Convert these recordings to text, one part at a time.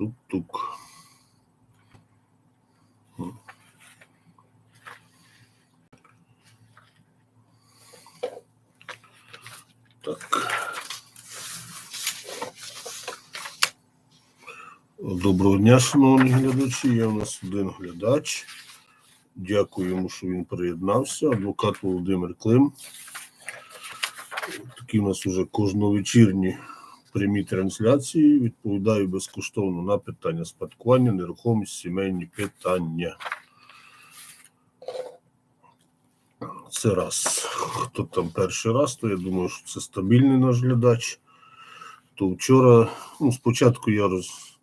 Тук-тук. Так. Доброго дня, шановні глядачі. Є у нас один глядач. Дякую йому, що він приєднався. Адвокат Володимир Клим. Такі у нас уже кожновечірні прямі трансляції. Відповідаю безкоштовно на питання спадкування, нерухомість, сімейні питання. Це раз. Хто там перший раз, то я думаю, що це стабільний наш глядач. То вчора, ну, спочатку я роз,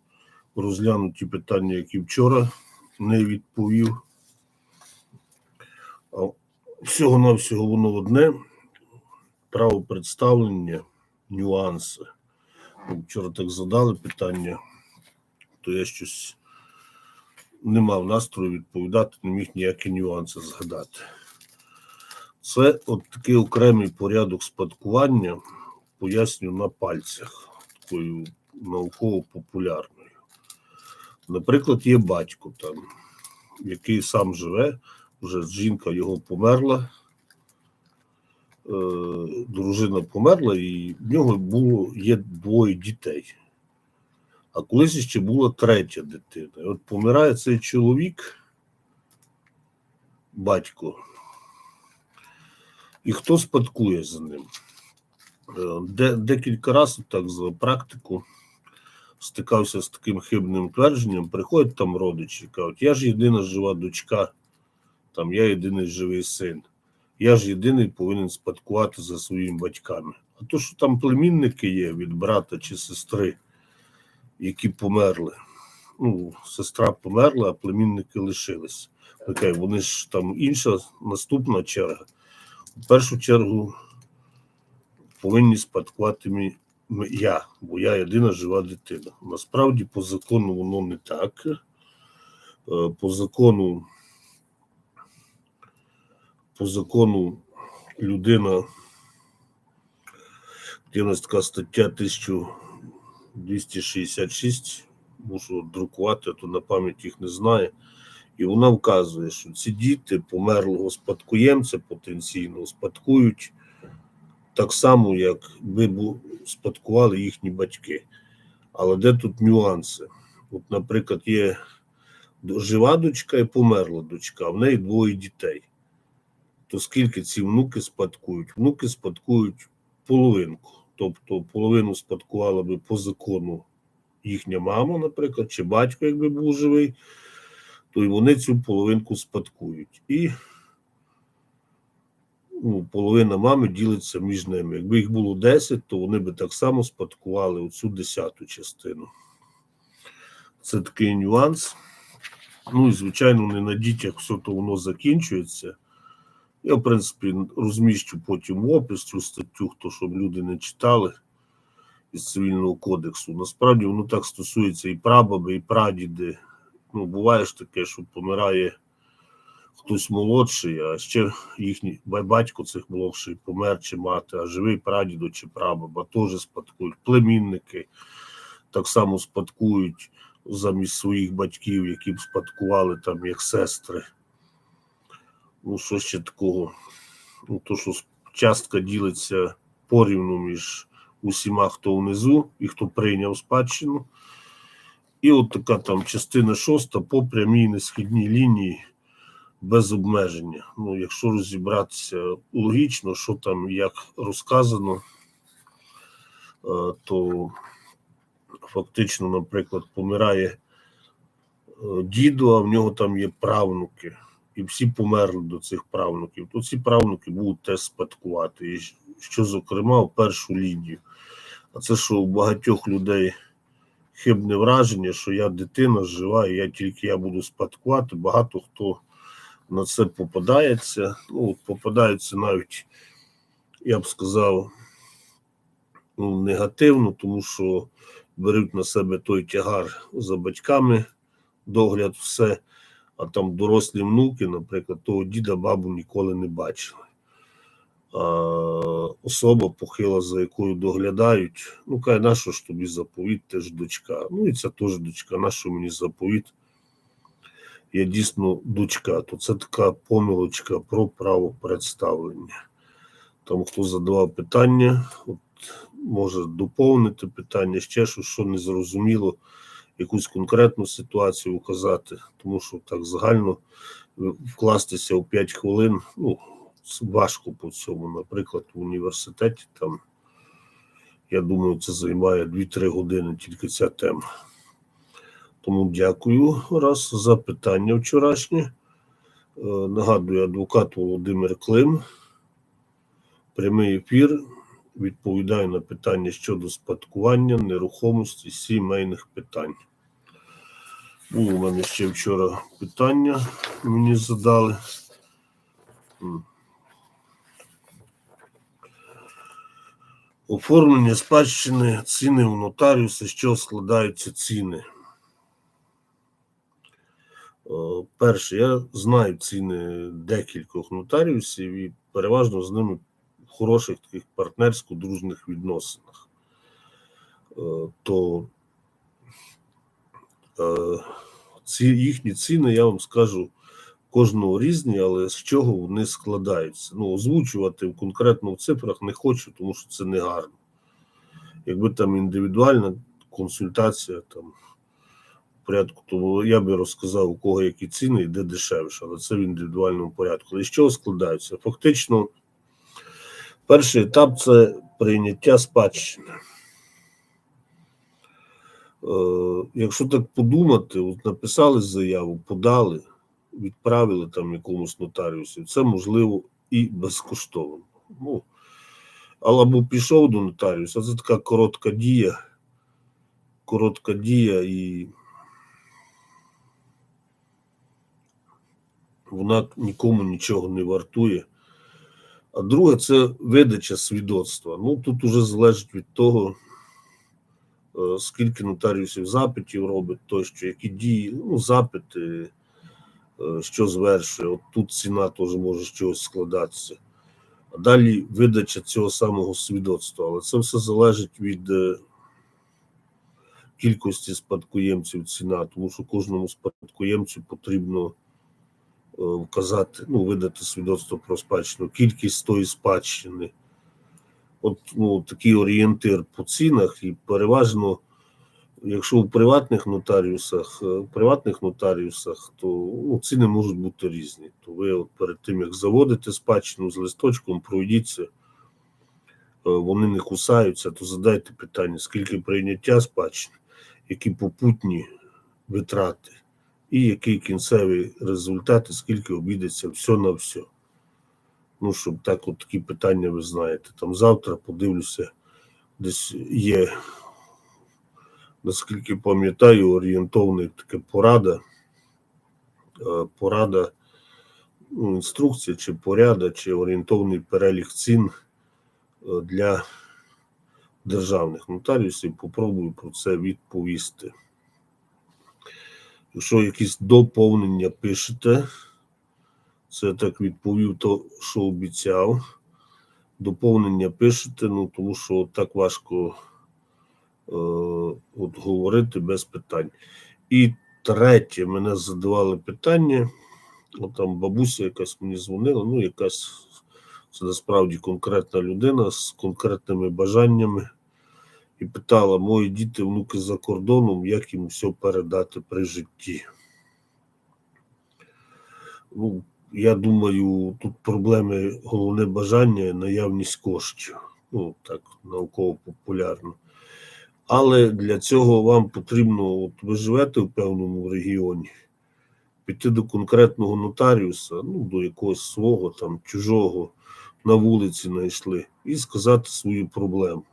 розгляну ті питання, які вчора не відповів. А всього-навсього воно одне. Право представлення, нюанси. Вчора так задали питання, то я щось не мав настрою відповідати, не міг ніякі нюанси згадати. Це от такий окремий порядок спадкування, поясню на пальцях, такою науково-популярною. Наприклад, є батько там, який сам живе, вже жінка його померла, дружина померла, і в нього було, є двоє дітей. А колись ще була третя дитина. І от помирає цей чоловік, батько, і хто спадкує за ним? Е, Де, декілька разів так за практику стикався з таким хибним твердженням. Приходять там родичі кажуть, я ж єдина жива дочка, там я єдиний живий син. Я ж єдиний повинен спадкувати за своїми батьками. А то, що там племінники є від брата чи сестри, які померли. Ну, сестра померла, а племінники лишились. Окей, вони ж там інша наступна черга. В першу чергу повинні спадкувати я, бо я єдина жива дитина. Насправді, по закону воно не так. Е, По закону, по закону людина, є нас така стаття 1266, мушу друкувати, а то на пам'ять їх не знаю. І вона вказує, що ці діти померлого спадкоємця потенційно спадкують так само, як би спадкували їхні батьки. Але де тут нюанси? От, наприклад, є жива дочка і померла дочка, в неї двоє дітей. То скільки ці внуки спадкують? Внуки спадкують половинку. Тобто половину спадкувала би по закону їхня мама, наприклад, чи батько, якби був живий, то й вони цю половинку спадкують. І ну, половина мами ділиться між ними. Якби їх було 10, то вони би так само спадкували оцю десяту частину. Це такий нюанс. Ну і, звичайно, не на дітях все то воно закінчується. Я, в принципі, розміщу потім в опис цю статтю, хто щоб люди не читали із цивільного кодексу. Насправді воно так стосується і прабаби, і прадіди. Ну, буває ж таке, що помирає хтось молодший, а ще їхній батько цих молодший помер чи мати, а живий прадідо чи прабаба теж спадкують. Племінники так само спадкують замість своїх батьків, які б спадкували там як сестри. Ну, що ще такого? Ну, то, що частка ділиться порівну між усіма, хто внизу і хто прийняв спадщину. І от така там частина шоста по прямій несхідній лінії без обмеження. Ну, якщо розібратися логічно, що там як розказано, е, то фактично, наприклад, помирає е, діду, а в нього там є правнуки, і всі померли до цих правнуків. То ці правнуки будуть теж спадкувати. І що, зокрема, в першу лінію. А це що у багатьох людей хибне враження, що я дитина жива, і я тільки я буду спадкувати. Багато хто на це попадається. Ну, от попадається навіть, я б сказав, ну, негативно, тому що беруть на себе той тягар за батьками, догляд, все, а там дорослі внуки, наприклад, того діда бабу ніколи не бачили. а, особа похила, за якою доглядають. Ну, каже, на що ж тобі заповіт, ти ж дочка. Ну і це теж дочка, на що мені заповіт? Я дійсно дочка, то це така помилочка про право представлення. Там хто задавав питання, от, може доповнити питання, ще щось, що не зрозуміло, якусь конкретну ситуацію указати, тому що так загально е, вкластися у 5 хвилин, ну, важко по цьому. Наприклад, в університеті там, я думаю, це займає 2-3 години тільки ця тема. Тому дякую раз за питання вчорашнє. Е, Нагадую, адвокат Володимир Клим. Прямий ефір. Відповідаю на питання щодо спадкування, нерухомості, сімейних питань. Було у мене ще вчора питання, мені задали. Оформлення спадщини, ціни у нотаріуса, чого складаються ціни. Е, Перше, я знаю ціни декількох нотаріусів і переважно з ними в хороших таких партнерсько-дружних відносинах. Е, То ці їхні ціни, я вам скажу, кожного різні, але з чого вони складаються. Ну, озвучувати в конкретно в цифрах не хочу, тому що це не гарно. Якби там індивідуальна консультація там порядку, то я би розказав, у кого які ціни і де дешевше, але це в індивідуальному порядку. Але з чого складаються? Фактично, перший етап це прийняття спадщини. Е, якщо так подумати, от написали заяву, подали, відправили там якомусь нотаріусу, це можливо і безкоштовно. Ну, або пішов до нотаріуса, це така коротка дія, коротка дія, і вона нікому нічого не вартує. А друге, це видача свідоцтва. Ну тут уже залежить від того, скільки нотаріусів запитів робить, тощо, які дії, ну, запити, е, що звершує. От тут ціна теж може з чогось складатися. А далі видача цього самого свідоцтва. Але це все залежить від е, кількості спадкоємців ціна, тому що кожному спадкоємцю потрібно е, вказати, ну, видати свідоцтво про спадщину, кількість тої спадщини. От ну, такий орієнтир по цінах, і переважно, якщо в приватних нотаріусах, е, приватних нотаріусах, то ну, ціни можуть бути різні. То ви от перед тим, як заводите спадщину з листочком, пройдіться, е, вони не кусаються, то задайте питання, скільки прийняття спадщини, які попутні витрати, і який кінцевий результат, і скільки обійдеться все на все. Ну, щоб так, от такі питання ви знаєте. Там завтра подивлюся, десь є, наскільки пам'ятаю, орієнтовна така порада, е, порада, ну, інструкція чи поряда, чи орієнтовний перелік цін е, для державних нотаріусів. Попробую про це відповісти. Якщо якісь доповнення пишете, це так відповів, то що обіцяв. Доповнення пишете, ну тому що так важко е, от говорити без питань. І третє, мене задавали питання. От там бабуся якась мені дзвонила, ну якась це насправді конкретна людина з конкретними бажаннями. І питала, мої діти, внуки за кордоном, як їм все передати при житті. Ну, я думаю, тут проблеми головне бажання наявність коштів. Ну, так, науково-популярно. Але для цього вам потрібно, от ви живете в певному регіоні, піти до конкретного нотаріуса, ну, до якогось свого там чужого на вулиці знайшли, і сказати свою проблему.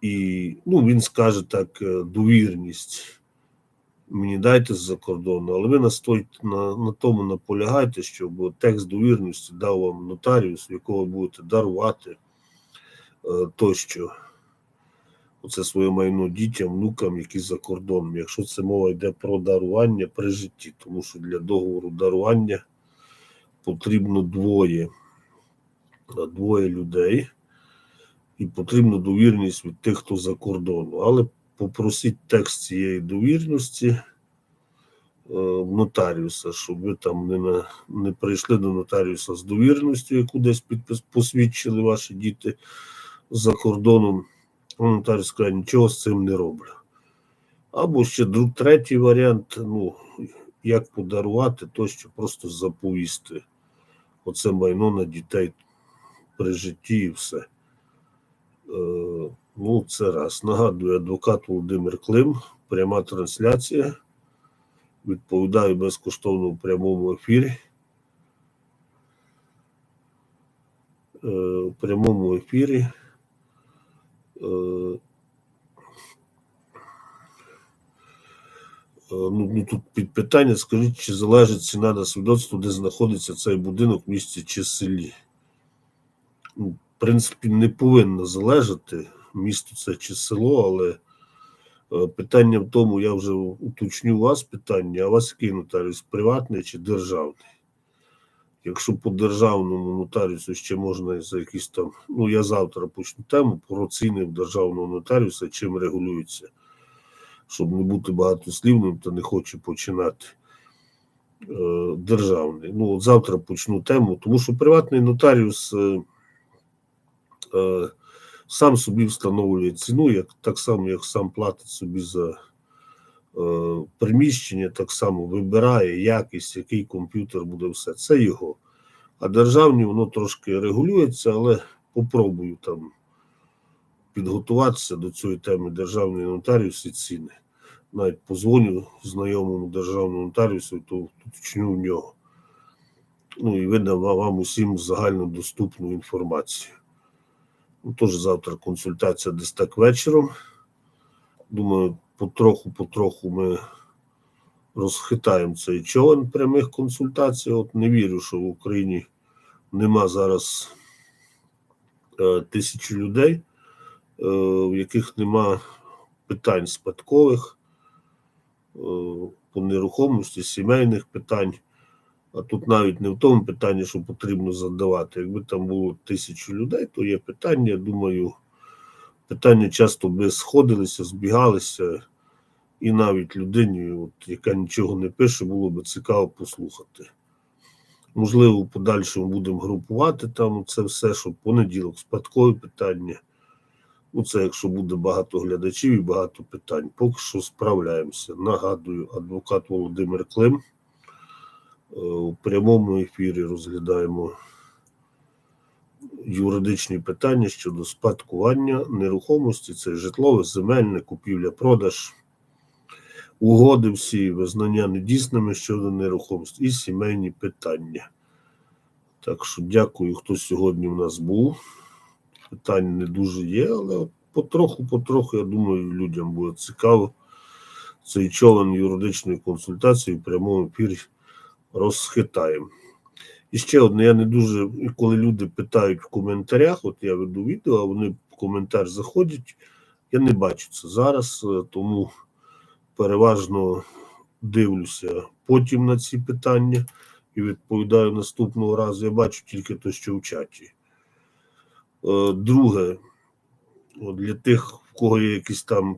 І ну, він скаже так, е, довірність мені дайте з-за кордону, але ви на, на тому наполягаєте, щоб текст довірності дав вам нотаріус, якого будете дарувати е, тощо. Оце своє майно дітям, внукам, які за кордоном, якщо це мова йде про дарування при житті, тому що для договору дарування потрібно двоє. двоє людей, і потрібна довірність від тих, хто за кордону. Але попросіть текст цієї довірності е, нотаріуса, щоб ви там не, на, не прийшли до нотаріуса з довірністю, яку десь підпис, посвідчили ваші діти за кордоном. Нотаріус каже, нічого з цим не роблю. Або ще друг, третій варіант, ну, як подарувати, то що просто заповісти оце майно на дітей при житті і все. Е, ну, це раз. Нагадую, адвокат Володимир Клим, пряма трансляція. Відповідаю безкоштовно в прямому ефірі. Е, в прямому ефірі. Е, Е, Ну, ну тут під питання, скажіть, чи залежить ціна на свідоцтво, де знаходиться цей будинок в місті чи селі? Ну, в принципі, не повинно залежати місто це чи село, але е, питання в тому, я вже уточню вас питання, а у вас який нотаріус, приватний чи державний? Якщо по державному нотаріусу ще можна за якісь там, ну я завтра почну тему про ціни в державного нотаріуса, чим регулюється щоб не бути багатослівним, то не хочу починати е, державний. Ну, от завтра почну тему, тому що приватний нотаріус е, сам собі встановлює ціну, як, так само, як сам платить собі за е, приміщення, так само вибирає якість, який комп'ютер буде все. Це його. А державні воно трошки регулюється, але попробую там підготуватися до цієї теми державний нотаріус і ціни. Навіть позвоню знайомому державному нотаріусу, то уточню в нього. Ну і видам вам усім загальнодоступну інформацію. Ну, Тож завтра консультація десь так вечором. Думаю, потроху-потроху ми розхитаємо цей човен прямих консультацій. От не вірю, що в Україні нема зараз е, тисячі людей, е, в яких нема питань спадкових, е, по нерухомості, сімейних питань. А тут навіть не в тому питанні, що потрібно задавати. Якби там було тисячу людей, то є питання. Думаю, питання часто би сходилися, збігалися, і навіть людині, от, яка нічого не пише, було б цікаво послухати. Можливо, в подальшому будемо групувати там це все, щоб понеділок спадкові питання. Ну, це якщо буде багато глядачів і багато питань. Поки що справляємося. Нагадую, адвокат Володимир Клим. Е, У прямому ефірі розглядаємо юридичні питання щодо спадкування нерухомості, це житлове, земельне, купівля, продаж, угоди всі, визнання недійсними щодо нерухомості і сімейні питання. Так що дякую, хто сьогодні в нас був. Питань не дуже є, але потроху-потроху, я думаю, людям буде цікаво цей човен юридичної консультації в прямому ефірі розхитаємо. І ще одне, я не дуже, коли люди питають в коментарях, от я веду відео, а вони в коментар заходять, я не бачу це зараз, е, тому переважно дивлюся потім на ці питання і відповідаю наступного разу. Я бачу тільки те, що в чаті. Е, Друге, для тих, в кого є якісь там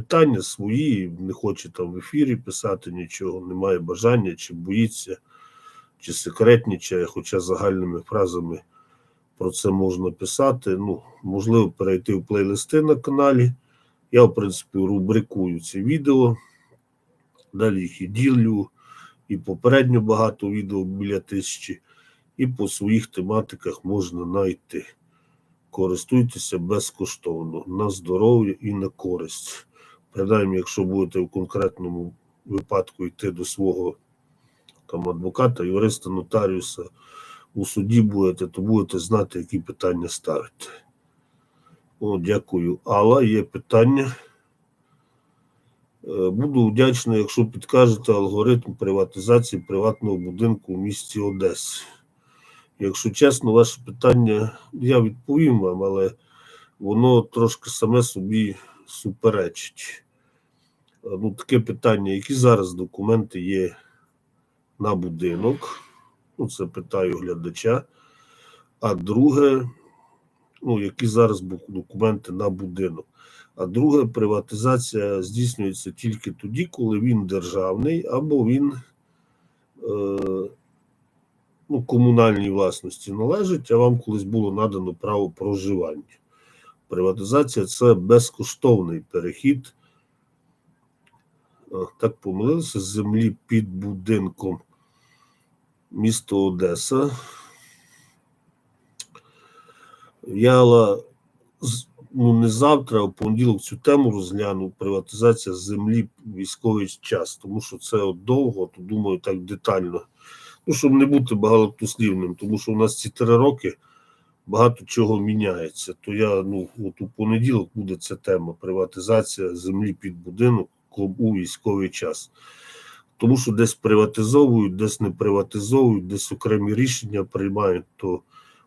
питання свої, не хоче там в ефірі писати нічого, немає бажання, чи боїться, чи секретнічає, хоча загальними фразами про це можна писати. Ну, можливо, перейти в плейлисти на каналі. Я, в принципі, рубрикую ці відео, далі їх і ділю, і попередньо багато відео біля тисячі, і по своїх тематиках можна знайти. Користуйтеся безкоштовно на здоров'я і на користь. Принаймні, якщо будете в конкретному випадку йти до свого там адвоката, юриста, нотаріуса, у суді будете, то будете знати, які питання ставити. О, дякую. Алла, є питання. Е, Буду вдячний, якщо підкажете алгоритм приватизації приватного будинку в місті Одесі. Якщо чесно, ваше питання я відповім вам, але воно трошки саме собі суперечить. Е, Ну, таке питання, які зараз документи є на будинок? Ну, це питаю глядача. а друге, ну, які зараз документи на будинок. А друге, приватизація здійснюється тільки тоді, коли він державний або він е, ну, комунальній власності належить, а вам колись було надано право проживання. Приватизація це безкоштовний перехід. Так помилився з землі під будинком місто Одеса. Я ну, не завтра, а в понеділок цю тему розгляну. Приватизація землі військовий час, тому що це от довго, то думаю, так детально. Ну, щоб не бути багатослівним, тому що у нас ці три роки багато чого міняється. То я ну от у понеділок буде ця тема приватизація землі під будинок у військовий час. Тому що десь приватизовують, десь не приватизовують, десь окремі рішення приймають. То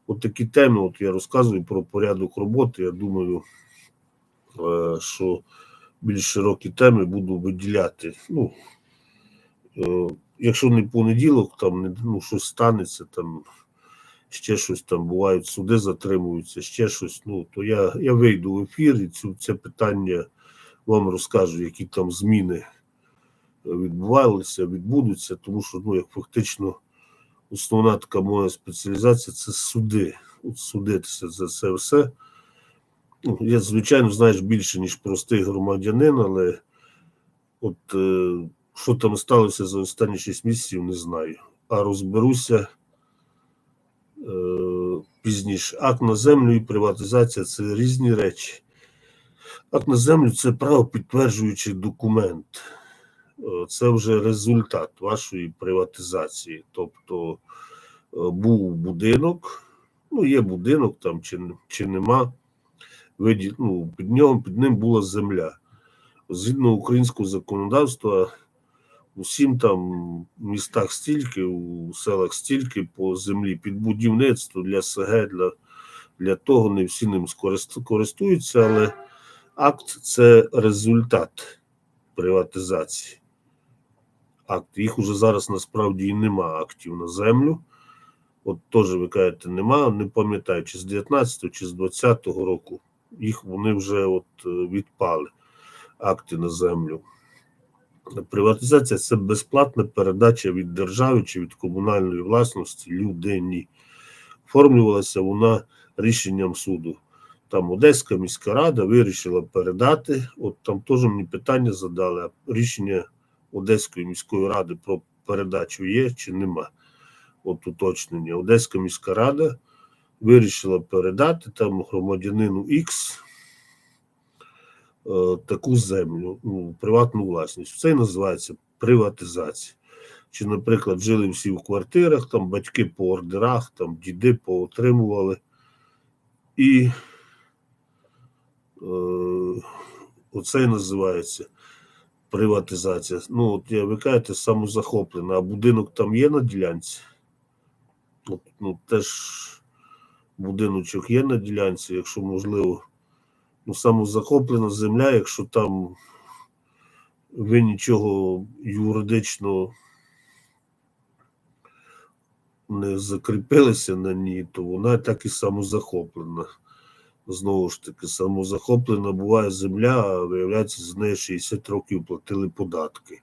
от такі теми, от я розказую про порядок роботи. Я думаю, е, що більш широкі теми буду виділяти. Ну, е, якщо не понеділок, там ну, щось станеться, там ще щось там бувають, суди затримуються, ще щось. Ну то я, я вийду в ефір і цю це питання вам розкажу, які там зміни відбувалися, відбудуться, тому що ну, як фактично основна така моя спеціалізація це суди. От судитися за це все. Ну, я, звичайно, знаєш більше, ніж простий громадянин, але от е, що там сталося за останні 6 місяців, не знаю. А розберуся е, пізніше. Акт на землю і приватизація це різні речі. Акт на землю це право підтверджуючий документ. Е, Це вже результат вашої приватизації. Тобто е, був будинок, ну є будинок там чи, чи нема. Ну, під нього під ним була земля. Згідно українського законодавства, усім там в містах стільки, у селах стільки по землі під будівництво для СГ, для, для того не всі ним користуються, але акт це результат приватизації. Акт. Їх уже зараз насправді і нема актів на землю. От теж ви кажете, нема, не пам'ятаю, чи з 19-го, чи з 20-го року. Їх вони вже от е, відпали, акти на землю. Приватизація це безплатна передача від держави чи від комунальної власності людині. Оформлювалася вона рішенням суду. Там Одеська міська рада вирішила передати. От там теж мені питання задали, рішення Одеської міської ради про передачу є чи нема. От уточнення. Одеська міська рада вирішила передати там громадянину е, таку землю, ну, приватну власність. Це і називається приватизація. Чи, наприклад, жили всі в квартирах, там батьки по ордерах, там діди поотримували. І е, оце і називається приватизація. Ну, от я ви кажете, самозахоплена, а будинок там є на ділянці. От, ну, теж будиночок є на ділянці, якщо можливо, ну, самозахоплена земля, якщо там ви нічого юридично не закріпилися на ній, то вона так і самозахоплена. Знову ж таки, самозахоплена буває земля, а виявляється, з неї 60 років платили податки.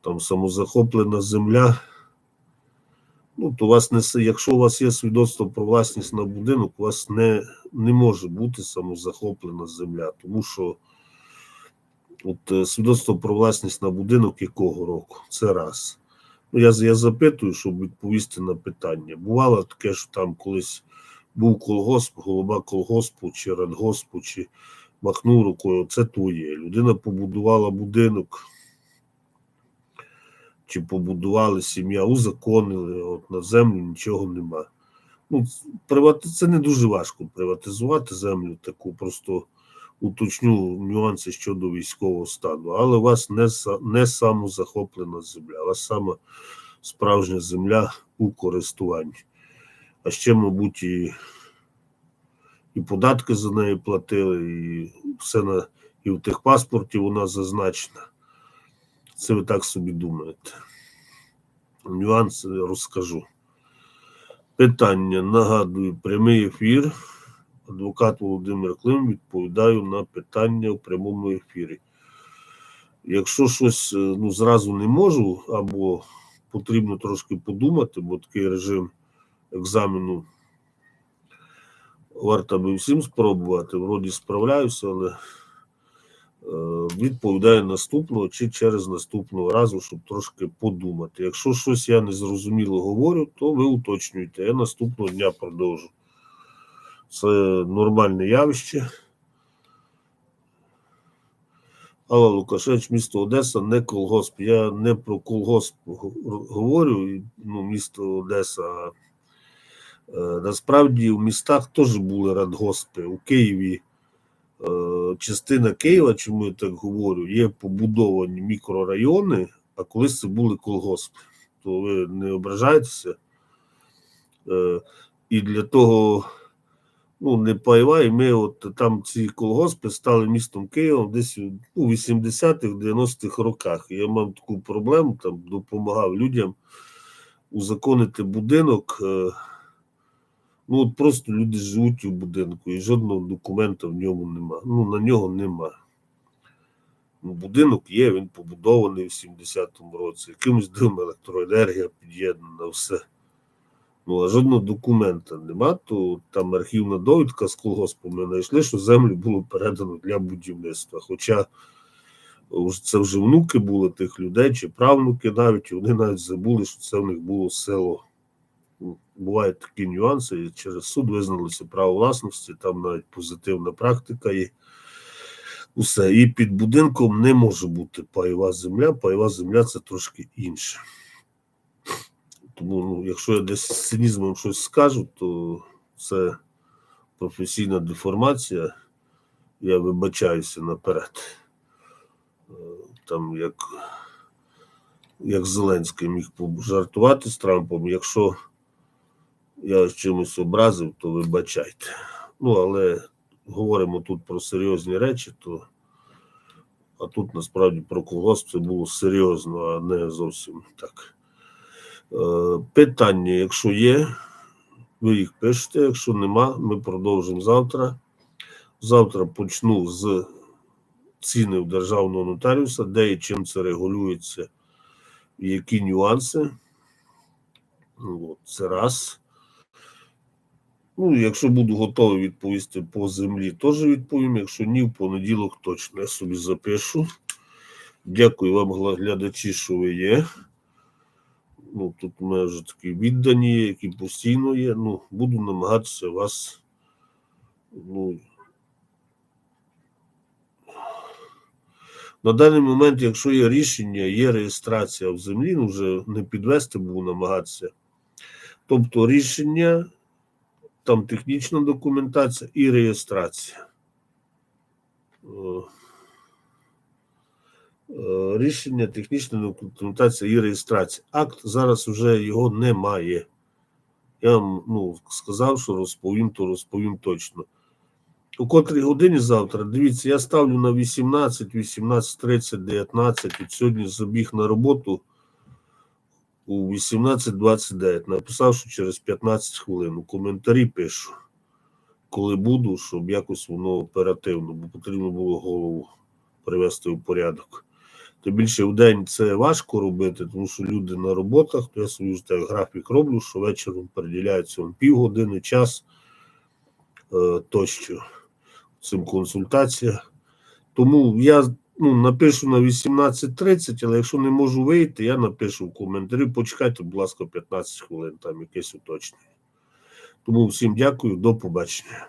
Там самозахоплена земля. Ну, то у вас не якщо у вас є свідоцтво про власність на будинок, у вас не, не може бути самозахоплена земля, тому що от е, свідоцтво про власність на будинок якого року? Це раз. Ну, я, я запитую, щоб відповісти на питання. Бувало таке, що там колись був колгосп, голова колгоспу, чи радгоспу, чи махнув рукою, це твоє. Людина побудувала будинок, чи побудували сім'я, узаконили, от на землю нічого нема. Ну, привати... Це не дуже важко приватизувати землю, таку просто уточню нюанси щодо військового стану, але у вас не, не самозахоплена земля, у вас саме справжня земля у користуванні. А ще, мабуть, і, і податки за неї платили, і все на і в техпаспорті вона зазначена. Це ви так собі думаєте. Нюанси розкажу. Питання. Нагадую, прямий ефір. Адвокат Володимир Клим відповідаю на питання в прямому ефірі. Якщо щось е, ну, зразу не можу, або потрібно трошки подумати, бо такий режим екзамену варто би всім спробувати. Вроді справляюся, але е, відповідаю наступного чи через наступного разу, щоб трошки подумати. Якщо щось я незрозуміло говорю, то ви уточнюєте. Я наступного дня продовжу. Це нормальне явище. Алла Лукашевич, місто Одеса, не колгосп. Я не про колгосп говорю, ну, місто Одеса. а, е, Насправді в містах теж були радгоспи. У Києві частина Києва, чому я так говорю, є побудовані мікрорайони, а колись це були колгоспи. То ви не ображаєтеся. Е, І для того ну, не пайва, і ми от там ці колгоспи стали містом Києвом десь у 80-х, 90-х роках. Я мав таку проблему, там допомагав людям узаконити будинок. Е, Ну, от просто люди живуть у будинку, і жодного документа в ньому нема. Ну, на нього нема. Ну, будинок є, він побудований в 70-му році. Якимось дивом електроенергія під'єднана, все. Ну, а жодного документа нема, то там архівна довідка з колгоспом ми знайшли, що землю було передано для будівництва. Хоча це вже внуки були тих людей, чи правнуки навіть, і вони навіть забули, що це в них було село. Бувають такі нюанси, і через суд визналося право власності, там навіть позитивна практика є. Усе. І під будинком не може бути пайова земля. Пайова земля це трошки інше. Тому, ну, якщо я десь з цинізмом щось скажу, то це професійна деформація. Я вибачаюся наперед. Е, Там як, як Зеленський міг пожартувати з Трампом, якщо я чимось образив, то вибачайте. Ну, але говоримо тут про серйозні речі, то а тут насправді про колгосп це було серйозно, а не зовсім так. Е, Питання, якщо є, ви їх пишете. Якщо нема, ми продовжимо завтра. Завтра почну з ціни в державного нотаріуса, де і чим це регулюється, які нюанси. Ну, От, це раз. Ну, якщо буду готовий відповісти по землі, теж відповім. Якщо ні, в понеділок точно я собі запишу. Дякую вам, глядачі, що ви є. Ну, тут у мене вже такі віддані, які постійно є. Ну, буду намагатися вас. Ну, на даний момент, якщо є рішення, є реєстрація в землі, ну вже не підвести, буду намагатися. Тобто рішення, там технічна документація і реєстрація. Е, е, Рішення, технічна документація і реєстрація. Акт зараз вже його немає. Я вам ну, сказав, що розповім, то розповім точно. У котрій годині завтра, дивіться, я ставлю на 18, 18.30, 19. От сьогодні забіг на роботу у 18.29. Написав, що через 15 хвилин. У коментарі пишу, коли буду, щоб якось воно оперативно, бо потрібно було голову привести в порядок. Тим більше в день це важко робити, тому що люди на роботах, то я собі вже так графік роблю, що вечором приділяється вам півгодини, час е, тощо цим консультація. Тому я ну, напишу на 18.30, але якщо не можу вийти, я напишу в коментарі. Почекайте, будь ласка, 15 хвилин, там якесь уточнення. Тому всім дякую, до побачення.